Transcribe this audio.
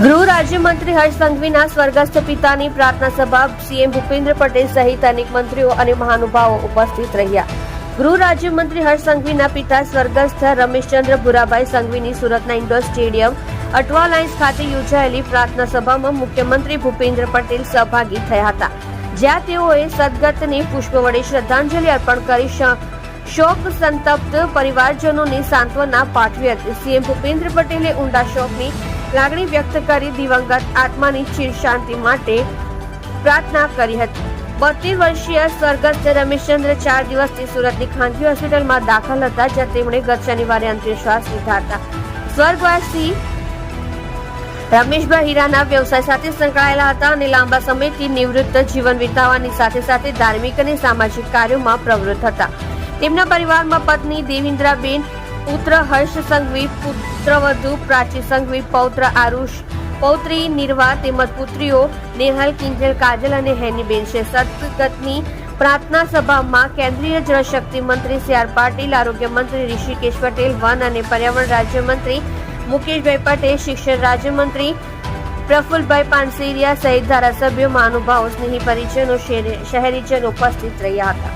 ગૃહ રાજ્યમંત્રી હર્ષ સંઘવીના સ્વર્ગસ્થ પિતાની પ્રાર્થના સભા સીએમ ભૂપેન્દ્ર પટેલ સહિત અનેક મંત્રીઓ અને મહાનુભાવો ઉપસ્થિત રહ્યા. ગૃહ રાજ્યમંત્રી હર્ષ સંઘવીના પિતા સ્વર્ગસ્થ રમેશચંદ્ર ભુરાભાઈ સંઘવીની સુરતના ઇન્ડોર સ્ટેડિયમ, અટવા લાઇન્સ ખાતે યોજાયેલી પ્રાર્થના સભામાં મુખ્યમંત્રી ભૂપેન્દ્ર પટેલ સહભાગી થયા હતા. જ્યાં તેઓએ સદગતને પુષ્પ વડે શ્રદ્ધાંજલિ અર્પણ કરી શોક સંતપ્ત પરિવારજનોને સાંત્વના પાઠવી હતી. સીએમ ભૂપેન્દ્ર પટેલે ઊંડા શોકની લાગણી વ્યક્ત કરી દિવંગત આત્માની ચીર શાંતિ માટે પ્રાર્થના કરી હતી. બોતેર વર્ષીય સ્વર્ગસ્થ રમેશચંદ્ર ચાર દિવસથી સુરતની ખાનગી હોસ્પિટલમાં દાખલ હતા, જ્યાં તેમણે ગત શનિવારે અંતિમ શ્વાસ લીધા હતા. સ્વર્ગવાસી રમેશભાઈ હીરાના વ્યવસાય સાથે સંકળાયેલા હતા અને લાંબા સમયથી નિવૃત્ત જીવન વિતાવવાની સાથે સાથે ધાર્મિક અને સામાજિક કાર્યોમાં પ્રવૃત્ત હતા. તેમના પરિવારમાં પત્ની દેવિન્દ્રાબેન પુત્ર હર્ષ સંઘવી, પુત્રવધુ પ્રાચી સંઘવી, પૌત્ર આરુષ, પૌત્રી નિર્વા તેમજ પુત્રીઓ નેહલ, કિંજલ, કાજલ અને હેનીબેન છે. સદગતની પ્રાર્થના સભામાં કેન્દ્રીય જળશક્તિ મંત્રી સી આર પાટીલ, આરોગ્ય મંત્રી ઋષિકેશ પટેલ, વન અને પર્યાવરણ રાજ્યમંત્રી મુકેશભાઈ પટેલ, શિક્ષણ રાજ્યમંત્રી પ્રફુલભાઈ પાનસેરિયા સહિત ધારાસભ્યો મહાનુભાવો સ્નેહી પરિજનો શહેરી- શહેરીજનો ઉપસ્થિત રહ્યા હતા.